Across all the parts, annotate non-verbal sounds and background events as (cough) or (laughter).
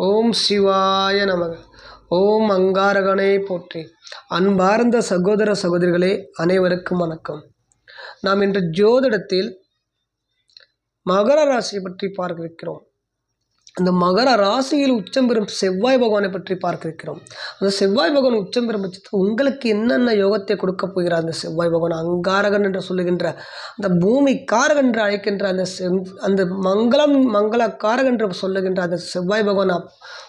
ஓம் சிவாய நமக. ஓம் அங்காரகனை போற்றி. அன்பார்ந்த சகோதர சகோதரிகளே அனைவருக்கும் வணக்கம். நாம் இன்று ஜோதிடத்தில் மகர ராசியை பற்றி பார்க்கிருக்கிறோம் அந்த மகர ராசியில் உச்சம் பெறும் செவ்வாய் பகவானை பற்றி பார்க்க இருக்கிறோம் அந்த செவ்வாய் பகவான் உச்சம் பெறும் பட்சத்தில் உங்களுக்கு என்னென்ன யோகத்தை கொடுக்க போகிறார் அந்த செவ்வாய் பகவான்? அங்காரகன் என்று சொல்லுகின்ற அந்த பூமி காரகன் என்று அழைக்கின்ற அந்த செவ் அந்த மங்களம் மங்கள காரகன் என்று சொல்லுகின்ற அந்த செவ்வாய் பகவான்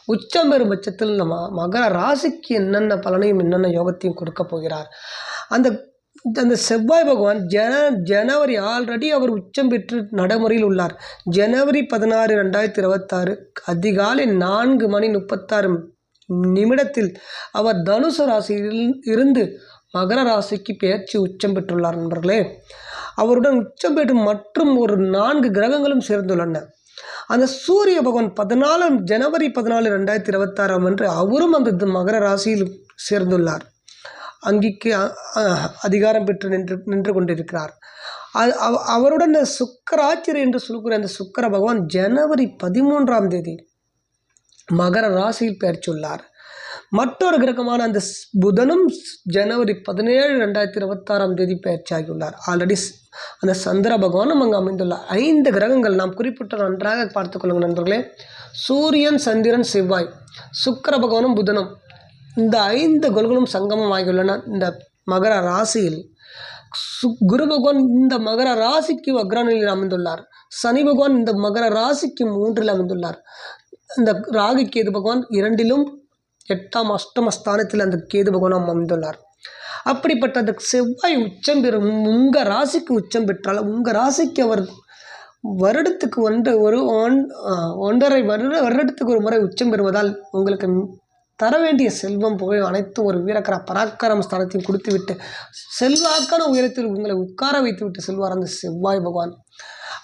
உச்சம் பெறும் பட்சத்தில் நம்ம மகர ராசிக்கு என்னென்ன பலனையும் என்னென்ன யோகத்தையும் கொடுக்க போகிறார். அந்த அந்த செவ்வாய் பகவான் ஜன ஜனவரி ஆல்ரெடி அவர் உச்சம் பெற்று நடைமுறையில் உள்ளார். ஜனவரி பதினாறு ரெண்டாயிரத்தி இருபத்தாறு அதிகாலை நான்கு மணி முப்பத்தாறு நிமிடத்தில் அவர் தனுசு ராசியில் இருந்து மகர ராசிக்கு பெயர்ச்சி உச்சம் பெற்றுள்ளார் நண்பர்களே. அவருடன் உச்சம் பெற்று மற்றும் ஒரு நான்கு கிரகங்களும் சேர்ந்துள்ளன. அந்த சூரிய பகவான் பதினாலாம் ஜனவரி பதினாலு ரெண்டாயிரத்தி இருபத்தாறாம் அன்று அவரும் அந்த மகர ராசியில் சேர்ந்துள்ளார். அங்கிக்கு அதிகாரம் பெற்று நின்று நின்று கொண்டிருக்கிறார். அது அவ- அவருடன் இந்த என்று சொல்லக்கூடிய அந்த சுக்கர பகவான் ஜனவரி பதிமூன்றாம் தேதி மகர ராசியில் பெயர்ச்சுள்ளார் மற்றொரு கிரகமான அந்த ஸ்- புதனும் ஜனவரி பதினேழு ரெண்டாயிரத்தி இருபத்தாறாம் தேதி பெயர்ச்சியாகியுள்ளார் ஆல்ரெடி அந்த சந்திர பகவானும் அங்கு அமைந்துள்ள ஐந்து கிரகங்கள் நாம் குறிப்பிட்ட நன்றாக பார்த்துக்கொள்ளுங்கள் நண்பர்களே. சூரியன் சந்திரன் செவ்வாய். சுக்கர பகவானும் புதனும். இந்த ஐந்து கோள்களும் சங்கமம் ஆகியுள்ளன இந்த மகர ராசியில் சு- குரு பகவான் இந்த மகர ராசிக்கு அக்ரணியில் அமைந்துள்ளார். சனி பகவான் இந்த மகர ராசிக்கு மூன்றில் அமைந்துள்ளார். இந்த ராகு கேது பகவான் இரண்டிலும் எட்டாம் அஷ்டம ஸ்தானத்தில் அந்த கேது பகவான் அமைந்துள்ளார். அப்படிப்பட்ட அந்த செவ்வாய் உச்சம் பெறும் உங்கள் ராசிக்கு உச்சம் பெற்றால் உங்கள் ராசிக்கு அவர் வருடத்துக்கு ஒன்று ஒரு ஒன் ஒன்றரை வருட வருடத்துக்கு ஒரு முறை உச்சம் பெறுவதால் உங்களுக்கு தர வேண்டிய செல்வம் புகழ் அனைத்தும் ஒரு வீரக்கர பராக்கிரம ஸ்தானத்தையும் கொடுத்துவிட்டு செல்வாக்கான உயரத்தில் உங்களை உட்கார வைத்து விட்டு செல்வார் அந்த செவ்வாய் பகவான்.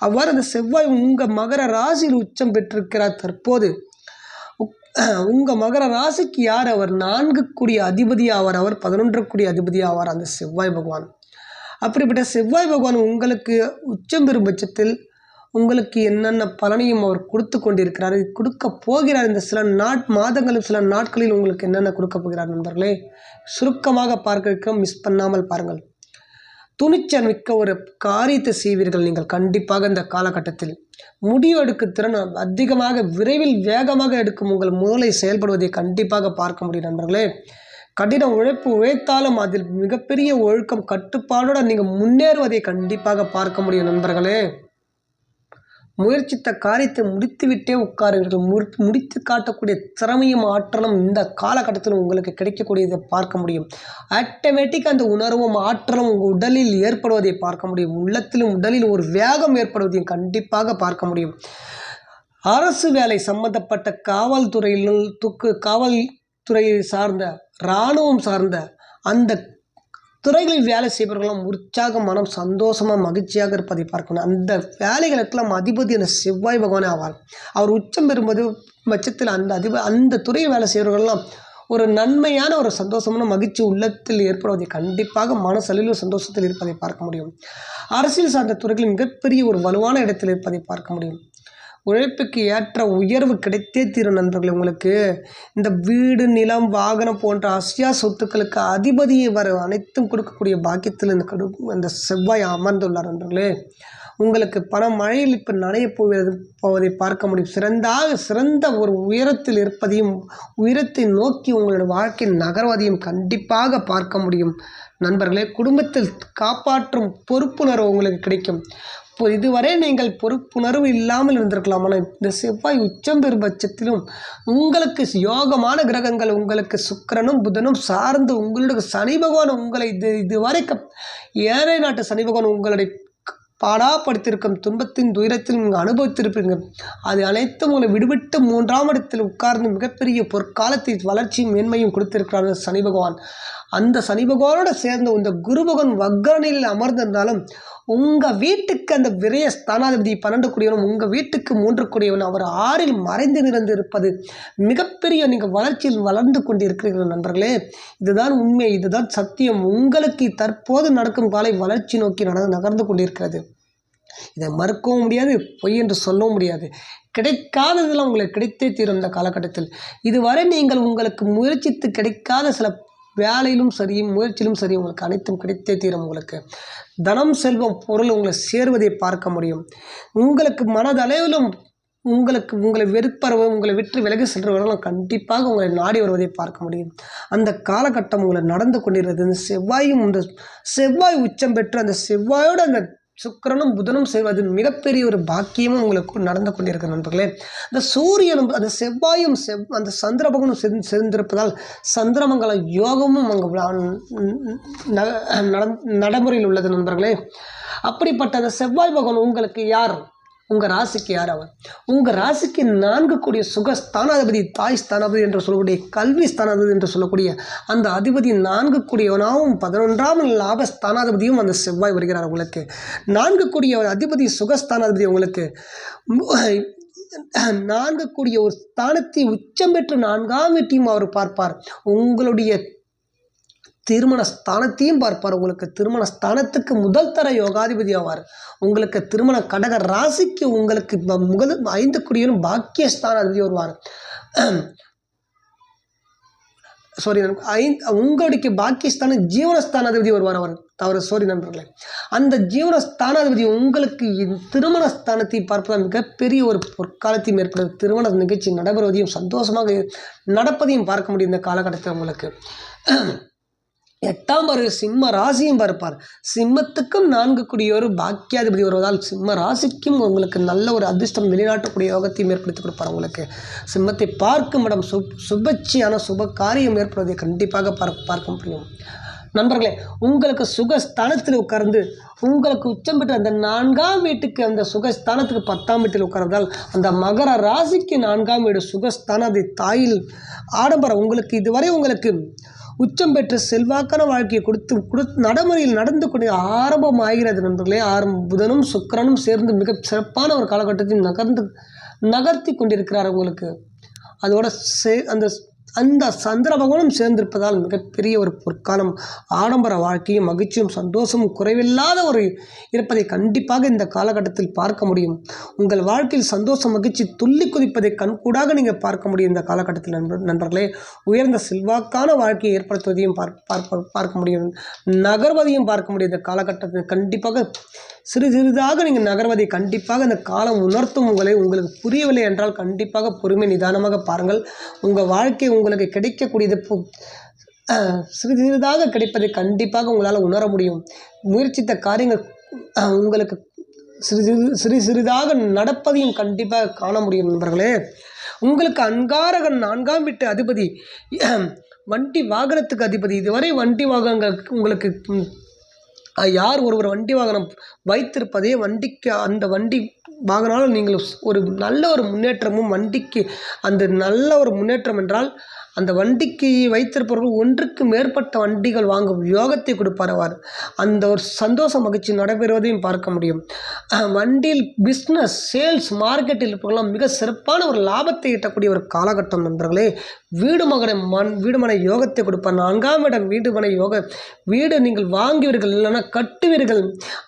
அவ்வாறு அந்த செவ்வாய் உங்கள் மகர ராசியில் உச்சம் பெற்றிருக்கிறார். தற்போது உங்கள் மகர ராசிக்கு யார் அவர்? நான்கு கூடிய அதிபதி ஆவார். அவர் பதினொன்று கூடிய அதிபதி ஆவார் அந்த செவ்வாய் பகவான். அப்படிப்பட்ட செவ்வாய் பகவான் உங்களுக்கு உச்சம் பெறும் பட்சத்தில் உங்களுக்கு என்னென்ன பலனையும் அவர் கொடுத்து கொண்டிருக்கிறார் கொடுக்க போகிறார் இந்த சில நாட் மாதங்களும் சில நாட்களில் உங்களுக்கு என்னென்ன கொடுக்க போகிறார் நண்பர்களே? சுருக்கமாக பார்க்க மிஸ் பண்ணாமல் பாருங்கள். துணிச்சல் மிக்க ஒரு காரியத்தை செய்வீர்கள் நீங்கள் கண்டிப்பாக இந்த காலகட்டத்தில். முடிவெடுக்கும் திறன் அதிகமாக விரைவில் வேகமாக எடுக்கும் உங்கள் மூளை செயல்படுவதை கண்டிப்பாக பார்க்க முடியும் நண்பர்களே. கடின உழைப்பு உழைத்தாலும் அதில் மிகப்பெரிய ஒழுக்கம் கட்டுப்பாடோடு நீங்கள் முன்னேறுவதை கண்டிப்பாக பார்க்க முடியும் நண்பர்களே. முயற்சித்த காரியத்தை முடித்துவிட்டே உட்காருவீர்கள் முடி முடித்து காட்டக்கூடிய திறமையும் ஆற்றலும் இந்த காலகட்டத்தில் உங்களுக்கு கிடைக்கக்கூடியதை பார்க்க முடியும். ஆட்டோமேட்டிக் அந்த உணர்வும் ஆற்றலும் உங்கள் உடலில் ஏற்படுவதை பார்க்க முடியும். உள்ளத்திலும் உடலில் ஒரு வேகம் ஏற்படுவதையும் கண்டிப்பாக பார்க்க முடியும். அரசு வேலை சம்பந்தப்பட்ட காவல்துறையில் துக்கு காவல்துறையை சார்ந்த இராணுவம் சார்ந்த அந்த துறைகளில் வேலை செய்பவர்களும் உற்சாக மனம் சந்தோஷமாக மகிழ்ச்சியாக இருப்பதை பார்க்கணும். அந்த வேலைகளுக்கெல்லாம் அதிபதி அந்த செவ்வாய் பகவானே ஆவார். அவர் உச்சம் பெறும்போது பட்சத்தில் அந்த அதிப அந்த துறையில் வேலை செய்பவர்கள்லாம் ஒரு நன்மையான ஒரு சந்தோஷமான மகிழ்ச்சி உள்ளத்தில் ஏற்படுவதை கண்டிப்பாக மனசளிவில் சந்தோஷத்தில் இருப்பதை பார்க்க முடியும். அரசியல் சார்ந்த துறைகளில் மிகப்பெரிய ஒரு வலுவான இடத்தில் இருப்பதை பார்க்க முடியும். உழைப்புக்கு ஏற்ற உயர்வு கிடைத்தே தீரும் நண்பர்களே உங்களுக்கு. இந்த வீடு நிலம் வாகனம் போன்ற அசியா சொத்துக்களுக்கு அதிபதியை வர அனைத்தும் கொடுக்கக்கூடிய பாக்கியத்தில் இந்த கடு அந்த செவ்வாய் அமர்ந்துள்ளார் நண்பர்களே. உங்களுக்கு பண மழையில் இப்போ நனைய போகிறது போவதை பார்க்க முடியும். சிறந்தாக சிறந்த ஒரு உயரத்தில் இருப்பதையும் உயரத்தை நோக்கி உங்களோட வாழ்க்கை நகர்வதையும் கண்டிப்பாக பார்க்க முடியும். நண்பர்களே குடும்பத்தில் காப்பாற்றும் பொறுப்புணர்வு உங்களுக்கு கிடைக்கும். இப்போ இதுவரை நீங்கள் பொறுப்புணர்வு இல்லாமல் இருந்திருக்கலாம். ஆனால் இந்த செவ்வாய் உச்சம் பெறும் பட்சத்திலும் உங்களுக்கு யோகமான கிரகங்கள் உங்களுக்கு சுக்கிரனும் புதனும் சார்ந்து உங்களுடைய சனி பகவான் உங்களை இது இதுவரைக்கும் ஏழை நாட்டு சனி பகவான் உங்களுடைய பாடாப்படுத்தியிருக்கும் துன்பத்தின் துயரத்தில் நீங்கள் அனுபவித்திருப்பீங்க அது அனைத்தும் உங்களை விடுவிட்டு மூன்றாம் இடத்தில் உட்கார்ந்து மிகப்பெரிய பொற்காலத்தில் வளர்ச்சியும் மேன்மையும் கொடுத்திருக்கிறார் சனி பகவான். அந்த சனி பகவானோட சேர்ந்த இந்த குரு பகவான் வக்ரனில் அமர்ந்திருந்தாலும் உங்கள் வீட்டுக்கு அந்த விரய ஸ்தானாதிபதி பன்னெண்டு கூடியவனும் உங்கள் வீட்டுக்கு மூன்று குடியவன் அவர் ஆறில் மறைந்து நிறந்து இருப்பது மிகப்பெரிய நீங்கள் வளர்ச்சியில் வளர்ந்து கொண்டு இருக்கிறீர்கள் நண்பர்களே. இதுதான் உண்மை இதுதான் சத்தியம். உங்களுக்கு தற்போது நடக்கும் காலை வளர்ச்சி நோக்கி நடந்து நகர்ந்து கொண்டிருக்கிறது. இதை மறுக்கவும் முடியாது பொய் என்று சொல்லவும் முடியாது. கிடைக்காததெல்லாம் உங்களுக்கு கிடைத்தே தீரும் இந்த காலகட்டத்தில். இதுவரை நீங்கள் உங்களுக்கு முயற்சித்து கிடைக்காத சில வேலையிலும் சரி முயற்சியிலும் சரி உங்களுக்கு அனைத்தும் கிடைத்தே தீரும் உங்களுக்கு. தனம் செல்வம் பொருள் உங்களை சேர்வதை பார்க்க முடியும். உங்களுக்கு மனதளவிலும் உங்களுக்கு உங்களை வெறுப்பறவை உங்களை விற்று விலகி சென்றவர்களும் கண்டிப்பாக உங்களை நாடி வருவதை பார்க்க முடியும். அந்த காலகட்டம் உங்களை நடந்து கொண்டிருக்கிறது இந்த செவ்வாயும் இந்த செவ்வாய் உச்சம் பெற்று அந்த செவ்வாயோடு அந்த சுக்கரனும் புதனும் சேர்வது மிகப்பெரிய ஒரு பாக்கியமும் உங்களுக்கு நடந்து கொண்டிருக்கிற நண்பர்களே. இந்த சூரியனும் அந்த செவ்வாயும் செவ் அந்த சந்திரபகனும் சேர்ந்து சேர்ந்திருப்பதால் சந்திரமங்கல யோகமும் அங்கே நடைமுறையில் உள்ளது நண்பர்களே. அப்படிப்பட்ட அந்த செவ்வாய் பகவான் உங்களுக்கு யார்? உங்கள் ராசிக்கு யார் அவர் உங்கள் ராசிக்கு நான்கு கூடிய சுகஸ்தானாதிபதி தாய் ஸ்தானாதிபதி என்று சொல்லக்கூடிய கல்வி ஸ்தானாதிபதி என்று சொல்லக்கூடிய அந்த அதிபதி நான்கு கூடியவனாகவும் பதினொன்றாம் லாபஸ்தானாதிபதியும் அந்த செவ்வாய் வருகிறார் உங்களுக்கு. நான்கு கூடிய அதிபதி சுகஸ்தானாதிபதி உங்களுக்கு. நான்கு கூடிய ஒரு ஸ்தானத்தை உச்சம் பெற்று நான்காம் வீட்டையும் அவர் பார்ப்பார். உங்களுடைய திருமண ஸ்தானத்தையும் பார்ப்பார். உங்களுக்கு திருமண ஸ்தானத்துக்கு முதல் தர யோகாதிபதி ஆவார். உங்களுக்கு திருமண கடக ராசிக்கு உங்களுக்கு முதல் ஐந்து குடியும் அதிபதி வருவார். (clears throat) சாரி ஐந்து உங்களுடைய பாக்கியஸ்தான ஜீவனஸ்தானாதிபதி வருவார் அவர். தவறு சாரி நண்பர்களே. அந்த ஜீவனஸ்தானாதிபதி உங்களுக்கு திருமண ஸ்தானத்தை பார்ப்பதால் மிகப்பெரிய ஒரு பொற்காலத்தையும் ஏற்படுது. திருமண நிகழ்ச்சி நடைபெறுவதையும் சந்தோஷமாக நடப்பதையும் பார்க்க முடியும் இந்த காலகட்டத்தில் உங்களுக்கு. (clears throat) எட்டாம் பாரு சிம்ம ராசியும் பார்ப்பார் சிம்மத்துக்கும் நான்கு குடியோர் பாக்கியாதிபதி வருவதால் சிம்ம ராசிக்கும் உங்களுக்கு நல்ல ஒரு அதிர்ஷ்டம் வெளிநாட்டுக்கூடிய யோகத்தையும் ஏற்படுத்தி கொடுப்பார் உங்களுக்கு. சிம்மத்தை பார்க்கும் இடம் சு சுபச்சியான சுப காரியம் ஏற்படுவதை கண்டிப்பாக பார்க்க பார்க்க முடியும். நண்பர்களே உங்களுக்கு சுகஸ்தானத்தில் உட்கார்ந்து உங்களுக்கு உச்சம் பெற்ற அந்த நான்காம் வீட்டுக்கு அந்த சுகஸ்தானத்துக்கு பத்தாம் வீட்டில் உட்கார்ந்தால் அந்த மகர ராசிக்கு நான்காம் வீடு சுகஸ்தானம் அது தாயில் ஆடம்பரம். உங்களுக்கு இதுவரை உங்களுக்கு உச்சம் பெற்ற செல்வாக்கான வாழ்க்கையை கொடுத்து கொடுத்து நடைமுறையில் நடந்து கொண்டு ஆரம்பமாகிறது நண்பர்களே. ஆரம்ப புதனும் சுக்கரனும் சேர்ந்து மிக சிறப்பான ஒரு காலகட்டத்தில் நகர்ந்து நகர்த்தி கொண்டிருக்கிறார் உங்களுக்கு. அதோட சே அந்த அந்த சந்திர பகவானும் சேர்ந்திருப்பதால் மிகப்பெரிய ஒரு பொற்காலம் ஆடம்பர வாழ்க்கையும் மகிழ்ச்சியும் சந்தோஷமும் குறைவில்லாத ஒரு இருப்பதை கண்டிப்பாக இந்த காலகட்டத்தில் பார்க்க முடியும். உங்கள் வாழ்க்கையில் சந்தோஷம் மகிழ்ச்சி துள்ளி குதிப்பதை கண்கூடாக நீங்கள் பார்க்க முடியும் இந்த காலகட்டத்தில் நண்பர் நண்பர்களே. உயர்ந்த செல்வாக்கான வாழ்க்கையை ஏற்படுத்துவதையும் பார்க்க பார்க்க முடியும். நகர்வதையும் பார்க்க முடியும் இந்த காலகட்டத்தில். கண்டிப்பாக சிறு சிறிதாக நீங்கள் நகர்வதை கண்டிப்பாக இந்த காலம் உணர்த்தும் உங்களை உங்களுக்கு புரியவில்லை என்றால் கண்டிப்பாக பொறுமை நிதானமாக பாருங்கள். உங்கள் வாழ்க்கை உங்களுக்கு கிடைக்கக்கூடியது சிறிது சிறிதாக கிடைப்பதை கண்டிப்பாக உங்களால் உணர முடியும். முயற்சித்த காரியங்கள் உங்களுக்கு சிறு சிறு சிறு சிறிதாக நடப்பதையும் கண்டிப்பாக காண முடியும் நண்பர்களே. உங்களுக்கு அன்காரகன் நான்காம் வீட்டு அதிபதி வண்டி வாகனத்துக்கு அதிபதி. இதுவரை வண்டி வாகனங்கள் உங்களுக்கு யார் ஒருவர் வண்டி வாகனம் வைத்திருப்பதே வண்டிக்கு அந்த வண்டி வாங்கினாலும் நீங்கள் ஒரு நல்ல ஒரு முன்னேற்றமும் வண்டிக்கு அந்த நல்ல ஒரு முன்னேற்றம் என்றால் அந்த வண்டிக்கு வைத்திருப்பவர்கள் ஒன்றுக்கு மேற்பட்ட வண்டிகள் வாங்கும் யோகத்தை கொடுப்பார் அவர் அந்த ஒரு சந்தோஷ மகிழ்ச்சி நடைபெறுவதையும் பார்க்க முடியும். வண்டியில் பிஸ்னஸ் சேல்ஸ் மார்க்கெட்டில் இருப்பவர்களாம் மிக சிறப்பான ஒரு லாபத்தை ஈட்டக்கூடிய ஒரு காலகட்டம் நண்பர்களே. வீடு மகனை மண் வீடுமனை யோகத்தை கொடுப்பார். நான்காம் இடம் வீடுமனை யோக வீடு நீங்கள் வாங்குவீர்கள் இல்லைன்னா கட்டுவீர்கள்.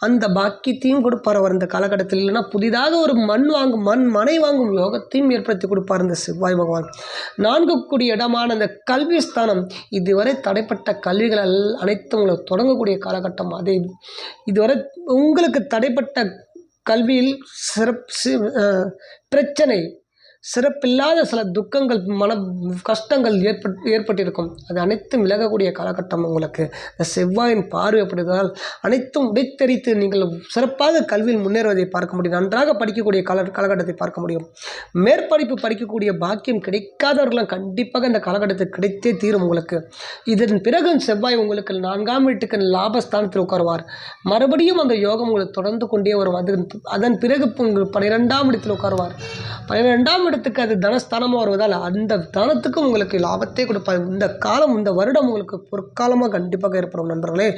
அந்த பாக்கியத்தையும் கொடுப்பார் அவர் இந்த காலகட்டத்தில். இல்லைன்னா புதிதாக ஒரு மண் வாங்கும் மண் மனை வாங்கும் யோகத்தையும் ஏற்படுத்தி கொடுப்பார் இந்த செவ்வாய் பகவான். நான்கு கூடிய இடமா முக்கியமான அந்த கல்வி ஸ்தானம் இதுவரை தடைப்பட்ட கல்விகள் அனைத்தும் தொடங்கக்கூடிய காலகட்டம் அது. இதுவரை உங்களுக்கு தடைப்பட்ட கல்வியில் சிறப்பு பிரச்சனை சிறப்பில்லாத சில துக்கங்கள் மன கஷ்டங்கள் ஏற்பட் ஏற்பட்டிருக்கும். அது அனைத்தும் விலகக்கூடிய காலகட்டம் உங்களுக்கு. இந்த செவ்வாயின் பார்வைப்படுவதால் அனைத்தும் உடைத்தறித்து நீங்கள் சிறப்பாக கல்வியில் முன்னேறுவதை பார்க்க முடியும். நன்றாக படிக்கக்கூடிய கால காலகட்டத்தை பார்க்க முடியும். மேற்படிப்பு படிக்கக்கூடிய பாக்கியம் கிடைக்காதவர்களாம் கண்டிப்பாக இந்த காலகட்டத்தை கிடைத்தே தீரும் உங்களுக்கு. இதன் பிறகு செவ்வாய் உங்களுக்கு நான்காம் வீட்டுக்கு லாபஸ்தானத்தில் உட்காருவார். மறுபடியும் அந்த யோகம் உங்களுக்கு தொடர்ந்து கொண்டே வரும். அது அதன் பிறகு பன்னிரெண்டாம் இடத்தில் உட்காருவார். பன்னிரெண்டாம் இடத்துக்கு அது தனஸ்தானமாக வருவதால் அந்த தனத்துக்கும் உங்களுக்கு லாபத்தை கொடுப்பார். இந்த காலம் இந்த வருடம் உங்களுக்கு பொற்காலமாக கண்டிப்பாக ஏற்படும் நண்பர்களே.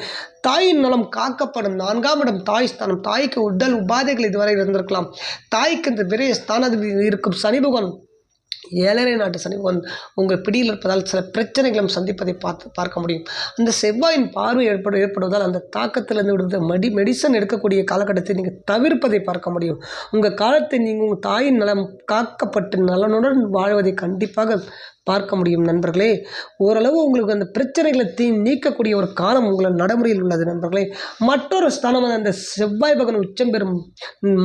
தாயின் நலம் காக்கப்படும். நான்காம் இடம் தாய் ஸ்தானம். தாய்க்கு உடல் உபாதைகள் இதுவரை இருந்திருக்கலாம். தாய்க்கு இந்த விரைய ஸ்தானத்தில் இருக்கும் சனி பகவான் ஏழரை நாட்டு சனி பகவான் உங்கள் பிடியில் இருப்பதால் சில பிரச்சனைகளும் சந்திப்பதை பார்த்து பார்க்க முடியும். அந்த செவ்வாயின் பார்வை ஏற்படு ஏற்படுவதால் அந்த தாக்கத்திலிருந்து விடுவது மடி மெடிசன் எடுக்கக்கூடிய காலகட்டத்தை நீங்கள் தவிர்ப்பதை பார்க்க முடியும். உங்கள் காலத்தை நீங்கள் உங்கள் தாயின் நலம் காக்கப்பட்டு நலனுடன் வாழ்வதை கண்டிப்பாக பார்க்க முடியும் நண்பர்களே. ஓரளவு உங்களுக்கு அந்த பிரச்சனைகளை தீ நீக்கக்கூடிய ஒரு காலம் உங்களை நடைமுறையில் உள்ளது நண்பர்களே. மற்றொரு ஸ்தானம் அந்த செவ்வாய் பகவான் உச்சம் பெறும்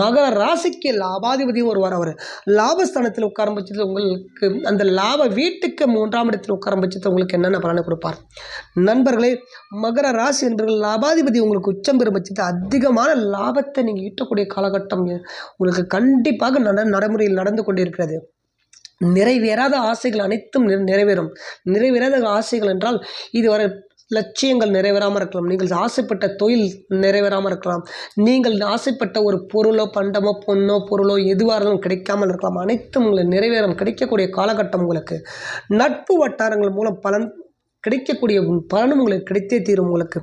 மகர ராசிக்கு லாபாதிபதியும் வருவார் அவர். லாபஸ்தானத்தில் உட்காரும் பட்சத்தில் உங்களுக்கு அந்த லாப வீட்டுக்கு மூன்றாம் இடத்தில் உட்காரும் பட்சத்தில் உங்களுக்கு என்னென்ன பலனை கொடுப்பார்? நண்பர்களே மகர ராசி என்பவர்கள் லாபாதிபதி உங்களுக்கு உச்சம் பெறும் பட்சத்தில் அதிகமான லாபத்தை நீங்கள் ஈட்டக்கூடிய காலகட்டம் உங்களுக்கு கண்டிப்பாக நட நடைமுறையில் நடந்து கொண்டிருக்கிறது. நிறைவேறாத ஆசைகள் அனைத்தும் நிறை- நிறைவேறும். நிறைவேறாத ஆசைகள் என்றால் இதுவரை லட்சியங்கள் நிறைவேறாமல் இருக்கலாம். நீங்கள் ஆசைப்பட்ட தொழில் நிறைவேறாமல் இருக்கலாம். நீங்கள் ஆசைப்பட்ட ஒரு பொருளோ பண்டமோ பொண்ணோ பொருளோ எதுவாக இருந்தாலும் கிடைக்காமல் இருக்கலாம். அனைத்தும் உங்களை நிறைவேறும். கிடைக்கக்கூடிய காலகட்டம் உங்களுக்கு. நட்பு வட்டாரங்கள் மூலம் பலன் கிடைக்கக்கூடிய பலனும் உங்களுக்கு கிடைத்தே தீரும். உங்களுக்கு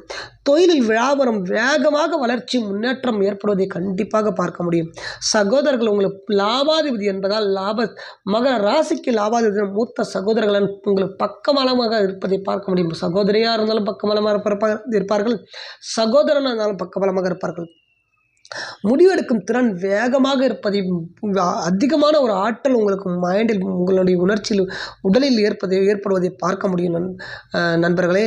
தொழிலில் வியாபாரம் வேகமாக வளர்ச்சி முன்னேற்றம் ஏற்படுவதை கண்டிப்பாக பார்க்க முடியும். சகோதரர்கள் உங்களுக்கு லாபாதிபதி என்பதால் லாப மகர ராசிக்கு லாபாதிபதி மூத்த சகோதரர்கள் உங்களுக்கு பக்கமலமாக இருப்பதை பார்க்க முடியும். சகோதரியாக இருந்தாலும் பக்கமலமாக இருப்பார்கள். சகோதரனாக இருந்தாலும் பக்கபலமாக இருப்பார்கள். முடிவெடுக்கும் திறன் வேகமாக இருப்பதை அதிகமான ஒரு ஆற்றல் உங்களுக்கு மைண்டில் உங்களுடைய உணர்ச்சியில் உடலில் ஏற்பதை ஏற்படுவதை பார்க்க முடியும் நண் நண்பர்களே.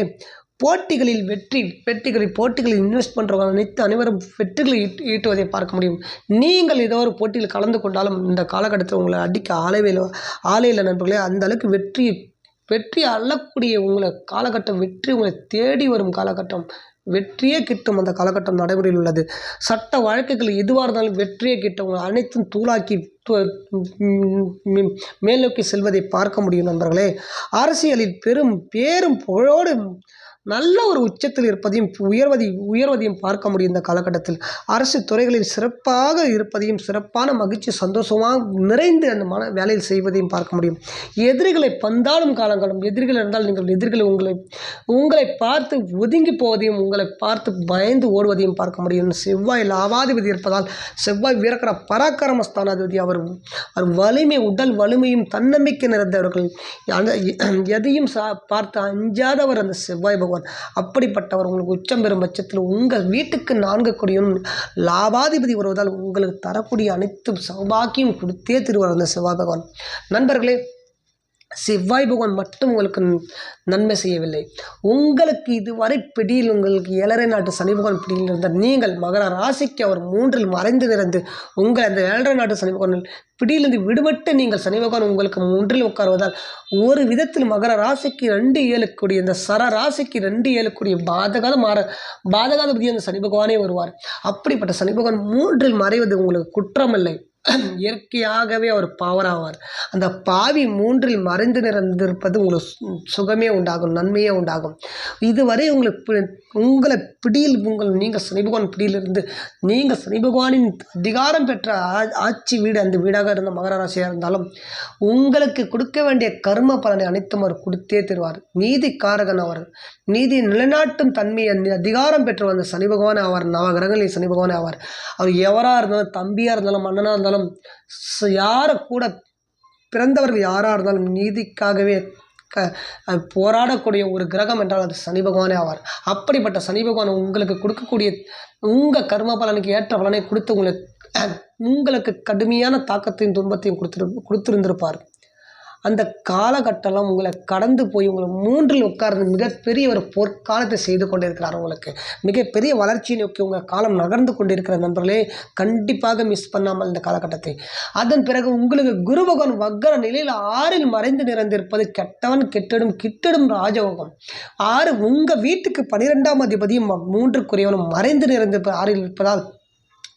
போட்டிகளில் வெற்றி வெற்றிகளில் போட்டிகளில் இன்வெஸ்ட் பண்ணுறவங்க அனைத்து அனைவரும் வெற்றிகளை ஈட்டு ஈட்டுவதை பார்க்க முடியும். நீங்கள் ஏதோ ஒரு போட்டியில் கலந்து கொண்டாலும் இந்த காலகட்டத்தில் உங்களை அடிக்க ஆளவே இல்லை ஆளே இல்லை நண்பர்களே. அந்த அளவுக்கு வெற்றி வெற்றி அள்ளக்கூடிய உங்களை காலகட்டம் வெற்றி உங்களை தேடி வரும் காலகட்டம். வெற்றியே கிட்டும் அந்த காலகட்டம் நடைமுறையில் உள்ளது. சட்ட வழக்குகள் எதுவாக இருந்தாலும் வெற்றியே கிட்டும். அனைத்தும் தூளாக்கி மேல் நோக்கி செல்வதை பார்க்க முடியும் நண்பர்களே. அரசியலில் பெரும் பேரும் புகழோடு நல்ல ஒரு உச்சத்தில் இருப்பதையும் உயர்வதை உயர்வதையும் பார்க்க முடியும் இந்த காலகட்டத்தில். அரசு துறைகளில் சிறப்பாக இருப்பதையும் சிறப்பான மகிழ்ச்சி சந்தோஷமாக நிறைந்து அந்த மன வேலையில் செய்வதையும் பார்க்க முடியும். எதிரிகளை பந்தாடும் காலங்களும் எதிரிகள் இருந்தால் நீங்கள் எதிரிகளை உங்களை உங்களை பார்த்து ஒதுங்கி போவதையும் உங்களை பார்த்து பயந்து ஓடுவதையும் பார்க்க முடியும். செவ்வாய் லாவாதிபதி இருப்பதால் செவ்வாய் வீரக்கர பராக்கிரம ஸ்தானாதிபதி அவர் அவர் வலிமை உடல் வலிமையும் தன்னம்பிக்கை நிறைந்தவர்கள். எதையும் சா பார்த்து அஞ்சாதவர் அந்த செவ்வாய் பகவான். அப்படிப்பட்டவர் உங்களுக்கு உச்சம் பெறும் பட்சத்தில் உங்கள் வீட்டுக்கு நான்கு கொடியும் லாபாதிபதி வருவதால் உங்களுக்கு தரக்கூடிய அனைத்து சௌபாக்கியம் கொடுத்தே திருவார் அந்த செவ்வாய் பகவான். நண்பர்களே செவ்வாய் பகவான் மட்டும் உங்களுக்கு நன்மை செய்யவில்லை. உங்களுக்கு இதுவரை பிடியில் உங்களுக்கு ஏழரை நாட்டு சனி பகவான் பிடியில் இருந்த நீங்கள் மகர ராசிக்கு அவர் மூன்றில் மறைந்து நிறைந்து உங்கள் அந்த ஏழரை நாட்டு சனி பகவான் பிடியிலிருந்து விடுபட்டு நீங்கள் சனி பகவான் உங்களுக்கு மூன்றில் உட்காருவதால் ஒரு விதத்தில் மகர ராசிக்கு ரெண்டு ஏழுக்கூடிய இந்த சர ராசிக்கு ரெண்டு ஏழுக்கூடிய பாதகாத மாற பாதகாதிபதி அந்த சனி பகவானே வருவார். அப்படிப்பட்ட சனி பகவான் மூன்றில் மறைவது உங்களுக்கு குற்றமில்லை. இயற்கையாகவே அவர் பாவராவார். அந்த பாவி மூன்றில் மறைந்து நிறந்திருப்பது உங்களுக்கு சு- சுகமே உண்டாகும் நன்மையே உண்டாகும். இதுவரை உங்களுக்கு பி- உங்களை பிடியில் உங்கள் நீங்கள் சனிபகவான் பிடியிலிருந்து நீங்கள் சனிபகவானின் அதிகாரம் பெற்ற ஆ- ஆட்சி வீடு அந்த வீடாக இருந்த மகர ராசியாக இருந்தாலும் உங்களுக்கு கொடுக்க வேண்டிய கர்ம பலனை அனைத்தும் அவர் கொடுத்தே தருவார். நீதிக்காரகன் அவர். நீதி நிலைநாட்டும் தன்மையை அதிகாரம் பெற்று வந்த சனி பகவானே ஆவார் நவகிரகங்களில் சனி பகவானே ஆவார். அவர் எவராக இருந்தாலும் தம்பியாக இருந்தாலும் மன்னனாக இருந்தாலும் யாரை கூட பிறந்தவர்கள் யாராக இருந்தாலும் நீதிக்காகவே க போராடக்கூடிய ஒரு கிரகம் என்றால் அது சனி பகவானே ஆவார். அப்படிப்பட்ட சனி பகவான் உங்களுக்கு கொடுக்கக்கூடிய உங்கள் கர்ம பலனுக்கு ஏற்ற பலனை கொடுத்து உங்களுக்கு உங்களுக்கு கடுமையான தாக்கத்தையும் துன்பத்தையும் கொடுத்துரு கொடுத்துருந்திருப்பார். அந்த காலகட்டம்லாம் உங்களை கடந்து போய் உங்களை மூன்றில் உட்கார்ந்து மிகப்பெரிய ஒரு பொற்காலத்தை செய்து கொண்டிருக்கிறார் உங்களுக்கு. மிகப்பெரிய வளர்ச்சியை நோக்கி உங்கள் காலம் நகர்ந்து கொண்டிருக்கிற நண்பர்களே. கண்டிப்பாக மிஸ் பண்ணாமல் இந்த காலகட்டத்தை. அதன் பிறகு உங்களுக்கு குரு பகவான் வக்கர நிலையில் ஆறில் மறைந்து நிறைந்திருப்பது கெட்டவன் கெட்டிடும் கிட்டிடும் ராஜயோகம். ஆறு உங்கள் வீட்டுக்கு பனிரெண்டாம் அதிபதியும் மூன்றுக்குரியவனும் மறைந்து நிறைந்திருப்ப ஆறில் இருப்பதால்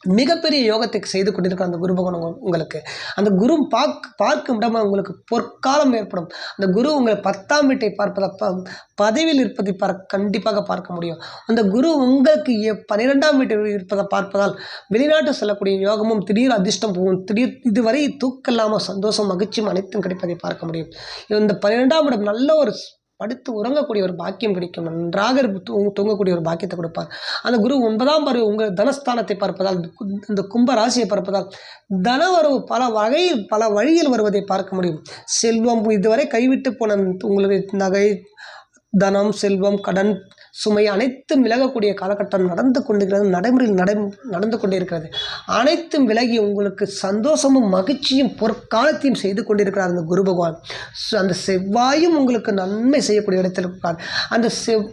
மிகப்பெரிய யோகத்தை செய்து கொண்டிருக்கும் அந்த குரு பகவான் உங்களுக்கு. அந்த குரு பார்க்க பார்க்கும் இடமா உங்களுக்கு பொற்காலம் ஏற்படும். அந்த குரு உங்களை பத்தாம் வீட்டை பார்ப்பதை ப பதவியில் இருப்பதை பார்க்க கண்டிப்பாக பார்க்க முடியும். அந்த குரு உங்களுக்கு எ- பன்னிரெண்டாம் வீட்டில் இருப்பதை பார்ப்பதால் வெளிநாட்டு செல்லக்கூடிய யோகமும் திடீர் அதிர்ஷ்டம் போகும். திடீர் இதுவரை தூக்கம் இல்லாமல் சந்தோஷம் மகிழ்ச்சியும் அனைத்தும் கிடைப்பதை பார்க்க முடியும். இந்த பன்னிரெண்டாம் இடம் நல்ல ஒரு படுத்து உறங்கக்கூடிய ஒரு பாக்கியம் கிடைக்கும். நன்றாக இருப்பு- தூங்கக்கூடிய ஒரு பாக்கியத்தை கொடுப்பார். அந்த குரு ஒன்பதாம் பருவ உங்கள் தனஸ்தானத்தை பார்ப்பதால் இந்த கும்ப ராசியை பார்ப்பதால் தனவரவு பல வகையில் பல வழியில் வருவதை பார்க்க முடியும். செல்வம் இதுவரை கைவிட்டு போன உங்களுடைய நகை தனம் செல்வம் கடன் சுமை அனைத்தும் விலகக்கூடிய காலகட்டம் நடந்து கொண்டிருக்கிறது நடைமுறையில் நடை நடந்து கொண்டிருக்கிறது. அனைத்தும் விலகி உங்களுக்கு சந்தோஷமும் மகிழ்ச்சியும் பொற்காலத்தையும் செய்து கொண்டிருக்கிறார் அந்த குரு பகவான். அந்த செவ்வாயும் உங்களுக்கு நன்மை செய்யக்கூடிய இடத்தில் இருக்கிறார் அந்த செவ்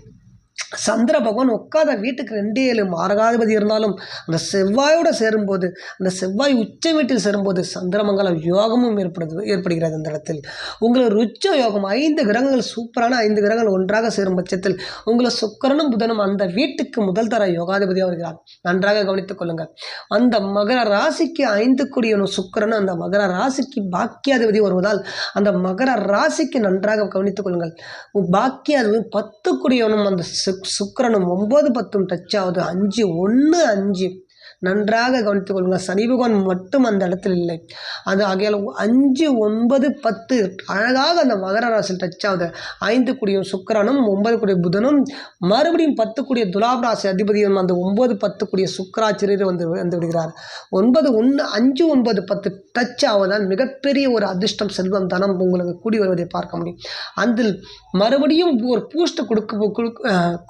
சந்திர பகவான் உட்காத வீட்டுக்கு ரெண்டு ஏழு மாரகாதிபதி இருந்தாலும் அந்த செவ்வாயோடு சேரும்போது அந்த செவ்வாய் உச்ச வீட்டில் சேரும்போது சந்திரமங்கல யோகமும் ஏற்படுது ஏற்படுகிறது அந்த இடத்தில். உங்களுக்கு உச்ச யோகம் ஐந்து கிரகங்கள் சூப்பரான ஐந்து கிரகங்கள் ஒன்றாக சேரும் பட்சத்தில் உங்களை சுக்கிரனும் புதனும் அந்த வீட்டுக்கு முதல் தர யோகாதிபதியாக வருகிறார். நன்றாக கவனித்துக் கொள்ளுங்கள். அந்த மகர ராசிக்கு ஐந்து குடியனும் சுக்கிரனும் அந்த மகர ராசிக்கு பாக்கியாதிபதி வருவதால் அந்த மகர ராசிக்கு நன்றாக கவனித்துக் கொள்ளுங்கள். பாக்கியாதிபதி பத்து கூடியவனும் அந்த சுக்- சுக்கிரனும் ஒம்பது பத்தும் டச் ஆகுது. அஞ்சு ஒன்று அஞ்சு. நன்றாக கவனித்துக் கொள்ளுங்கள். சனி பகவான் மட்டும் அந்த இடத்தில் இல்லை. அது ஆகையால் அஞ்சு ஒன்பது பத்து அழகாக அந்த மகர ராசியில் டச் ஆகுது. ஐந்து கூடிய சுக்கரனும் ஒன்பது கூடிய புதனும் மறுபடியும் பத்து கூடிய துலாம் ராசி அதிபதியும் அந்த ஒன்பது பத்து கூடிய சுக்கராச்சரியர் வந்து வந்து விடுகிறார். ஒன்பது ஒன்று அஞ்சு ஒன்பது பத்து டச் ஆவதால் மிகப்பெரிய ஒரு அதிர்ஷ்டம் செல்வம் தனம் உங்களுக்கு கூடி வருவதை பார்க்க முடியும். அதில் மறுபடியும் ஒரு பூஸ்ட் கொடுக்க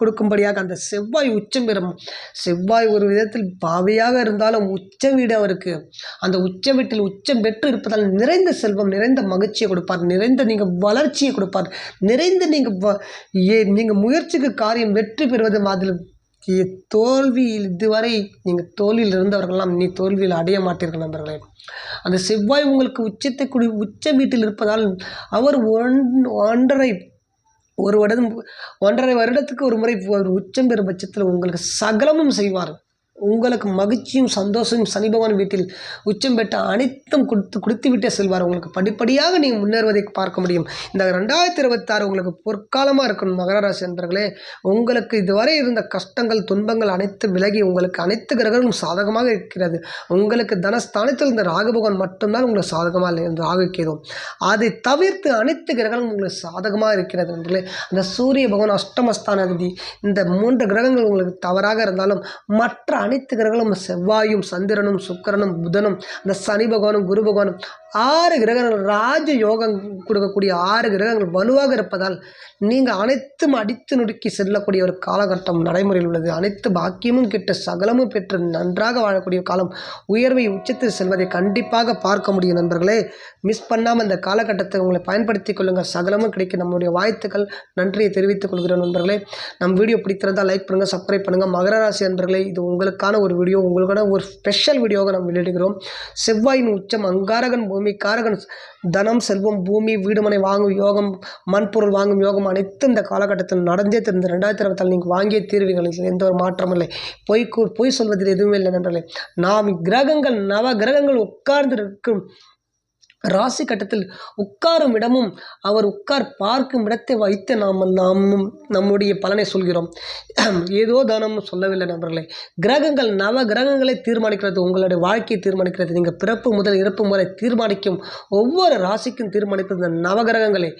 கொடுக்கும்படியாக அந்த செவ்வாய் உச்சம் பெறும். செவ்வாய் ஒரு விதத்தில் பாவியாக இருந்தாலும் உச்ச வீடு அவருக்கு. அந்த உச்ச வீட்டில் உச்சம் பெற்று இருப்பதால் நிறைந்த செல்வம் நிறைந்த மகிழ்ச்சியை கொடுப்பார். நிறைந்த நீங்கள் வளர்ச்சியை கொடுப்பார். நிறைந்த நீங்கள் வ- ஏ- நீங்கள் முயற்சிக்கு காரியம் வெற்றி பெறுவது அதில் தோல்வியில் இதுவரை நீங்கள் தோல்வியில் இருந்தவர்கள்லாம் நீ தோல்வியில் அடைய மாட்டீர்கள் நண்பர்களே. அந்த செவ்வாய் உங்களுக்கு உச்சத்தை குடி உச்ச வீட்டில் இருப்பதால் அவர் ஒன் ஒன்றரை ஒரு வருடம் ஒன்றரை வருடத்துக்கு ஒரு முறை ஒரு உச்சம் பெறும் பட்சத்தில் உங்களுக்கு சகலமும் செய்வார். உங்களுக்கு மகிழ்ச்சியும் சந்தோஷமும் சனி பகவான் வீட்டில் உச்சம் பெற்ற அனைத்தும் கொடுத்து கொடுத்து விட்டே செல்வார். உங்களுக்கு படிப்படியாக நீங்கள் முன்னேறுவதை பார்க்க முடியும். இந்த ரெண்டாயிரத்தி இருபத்தாறு உங்களுக்கு பொற்காலமாக இருக்கணும் மகர ராசி நண்பர்களே உங்களுக்கு இதுவரை இருந்த கஷ்டங்கள் துன்பங்கள் அனைத்தும் விலகி உங்களுக்கு அனைத்து கிரகங்களும் சாதகமாக இருக்கிறது. உங்களுக்கு தனஸ்தானத்தில் இருந்த ராகுபகவான் மட்டும்தான் உங்களுக்கு சாதகமாக இல்லை இந்த ராகு அதை தவிர்த்து அனைத்து கிரகங்களும் உங்களுக்கு சாதகமாக இருக்கிறது நண்பர்களே அந்த சூரிய பகவான் அஷ்டமஸ்தானாதிபதி இந்த மூன்று கிரகங்கள் உங்களுக்கு தவறாக இருந்தாலும் மற்ற அனைத்து கிரகங்களும் செவ்வாயும் சந்திரனும் சுக்கரனும் புதனும் அந்த சனி பகவானும் குரு பகவானும் ஆறு கிரகங்கள் ராஜ யோகம் கொடுக்கக்கூடிய ஆறு கிரகங்கள் வலுவாக இருப்பதால் நீங்கள் அனைத்தும் அடித்து நொடுக்கி செல்லக்கூடிய ஒரு காலகட்டம் நடைமுறையில் உள்ளது. அனைத்து பாக்கியமும் கிட்ட சகலமும் பெற்று நன்றாக வாழக்கூடிய காலம் உயர்வை உச்சத்தில் செல்வதை கண்டிப்பாக பார்க்க முடியும் நண்பர்களே. மிஸ் பண்ணாமல் இந்த காலகட்டத்தை உங்களை பயன்படுத்திக் கொள்ளுங்கள். சகலமும் கிடைக்கும் நம்முடைய வாழ்த்துக்கள். நன்றியை தெரிவித்துக் கொள்கிறேன் நண்பர்களே. நம் வீடியோ பிடித்திருந்தால் லைக் பண்ணுங்கள் சப்ஸ்கிரைப் பண்ணுங்கள் மகர ராசி நண்பர்களே இது உங்களுக்கான ஒரு வீடியோ உங்களுக்கான ஒரு ஸ்பெஷல் வீடியோவை நாம் வெளியிடுகிறோம். செவ்வாயின் உச்சம் அங்காரகன் பூமி காரகன் தனம் செல்வம் பூமி வீடுமனை வாங்கும் யோகம் மண்பொருள் வாங்கும் யோகம் அனைத்து இந்த காலகட்டத்தில் நடந்தே தெரிந்த ரெண்டாயிரத்தி இருபத்தால் நீங்கள் வாங்கிய தீர்வுகள் எந்த ஒரு மாற்றமும் இல்லை. பொய் பொய் சொல்வதில் எதுவுமே இல்லை நண்பர்களே. நாம் கிரகங்கள் நவ கிரகங்கள் உட்கார்ந்து இருக்கும் ராசி கட்டத்தில் உட்காரும் இடமும் அவர் உட்கார் பார்க்கும் இடத்தை வைத்து நாம் நாமும் நம்முடைய பலனை சொல்கிறோம். ஏதோ தானம் சொல்லவில்லை நண்பர்களே. கிரகங்கள் நவ கிரகங்களை தீர்மானிக்கிறது உங்களுடைய வாழ்க்கையை தீர்மானிக்கிறது. நீங்கள் பிறப்பு முதல் இறப்பு முறை தீர்மானிக்கும் ஒவ்வொரு ராசிக்கும் தீர்மானிப்பது இந்த நவகிரகங்களே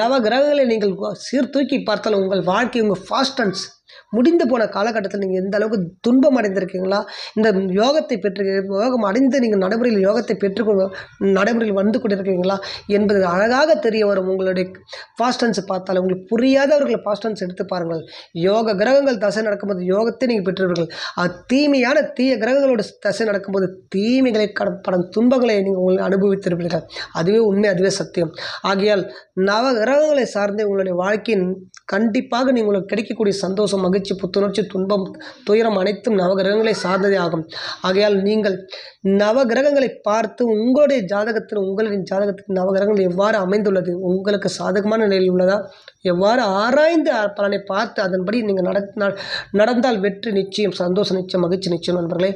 நவகிரகங்களை நீங்கள் சீர்தூக்கி பார்த்தால் உங்கள் வாழ்க்கை உங்கள் ஃபாஸ்டன்ஸ் முடிந்து போன காலகட்டத்தில் நீங்கள் எந்த அளவுக்கு துன்பம் அடைந்திருக்கீங்களா? இந்த யோகத்தை பெற்று யோகம் அடைந்து நீங்கள் நடைமுறையில் யோகத்தை பெற்று நடைமுறையில் வந்து கொண்டிருக்கீங்களா? என்பது அழகாக தெரிய வரும். உங்களுடைய ஃபாஸ்டன்ஸ் பார்த்தால் உங்களுக்கு புரியாதவர்களை ஃபாஸ்டன்ஸ் எடுத்து பாருங்கள். யோக கிரகங்கள் தசை நடக்கும்போது யோகத்தை நீங்கள் பெற்றுவீர்கள். அது தீமையான தீய கிரகங்களோட தசை நடக்கும்போது தீமைகளை கட- துன்பங்களை நீங்கள் உங்களை அனுபவித்திருப்பீர்கள். அதுவே உண்மை அதுவே சத்தியம். ஆகையால் நவ கிரகங்களை சார்ந்தே உங்களுடைய வாழ்க்கையின் கண்டிப்பாக நீங்கள் உங்களுக்கு கிடைக்கக்கூடிய சந்தோஷம் மகிழ்ச்சி புத்துணர்ச்சி துன்பம் துயரம் அனைத்தும் நவகிரகங்களை சார்ந்ததே ஆகும். ஆகையால் நீங்கள் நவகிரகங்களை பார்த்து உங்களுடைய ஜாதகத்தில் உங்களின் ஜாதகத்தில் நவகிரகங்கள் எவ்வாறு அமைந்துள்ளது உங்களுக்கு சாதகமான நிலையில் உள்ளதா எவ்வாறு ஆராய்ந்து பலனை பார்த்து அதன்படி நீங்கள் நட நடந்தால் வெற்றி நிச்சயம் சந்தோஷம் நிச்சயம் மகிழ்ச்சி நிச்சயம் நண்பர்களே.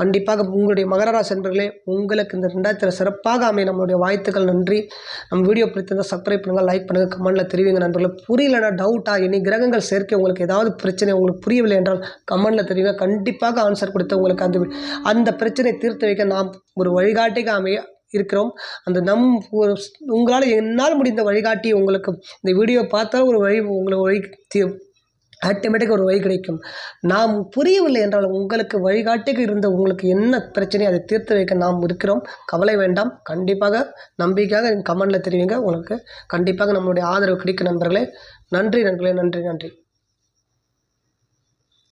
கண்டிப்பாக உங்களுடைய மகர ராசி நண்பர்களே உங்களுக்கு இந்த ரெண்டாயிரத்தில் சிறப்பாக அமைய நம்மளுடைய வாழ்த்துக்கள் நன்றி. நம்ம வீடியோ பிடித்திருந்தால் சப்ஸ்கிரைப் பண்ணுங்கள் லைக் பண்ணுங்கள் கமெண்ட்டில் தெரிவிங்க நண்பர்களே. புரியலனா டவுட்டாக இனி கிரகங்கள் சேர்க்கை உங்களுக்கு ஏதாவது பிரச்சனை உங்களுக்கு புரியவில்லை என்றால் கமெண்ட்டில் தெரிவிங்க. கண்டிப்பாக ஆன்சர் கொடுத்து உங்களுக்கு அந்த அந்த பிரச்சனை தீர்த்து வைக்க நாம் ஒரு வழிகாட்டிக்கு அமைய இருக்கிறோம். அந்த நம் ஒரு உங்களால் என்னால் முடிந்த வழிகாட்டி உங்களுக்கு இந்த வீடியோ பார்த்தா ஒரு வழி உங்களுக்கு வழி ஆட்டோமேட்டிக்காக ஒரு வழி கிடைக்கும். நாம் புரியவில்லை என்றால் உங்களுக்கு வழிகாட்டிக்கு இருந்த உங்களுக்கு என்ன பிரச்சனையோ அதை தீர்த்து வைக்க நாம் இருக்கிறோம். கவலை வேண்டாம். கண்டிப்பாக நம்பிக்கையாக கமெண்டில் தெரிவிங்க. உங்களுக்கு கண்டிப்பாக நம்மளுடைய ஆதரவு கிடைக்கும் நண்பர்களே. நன்றி நண்பர்களே. நன்றி நன்றி.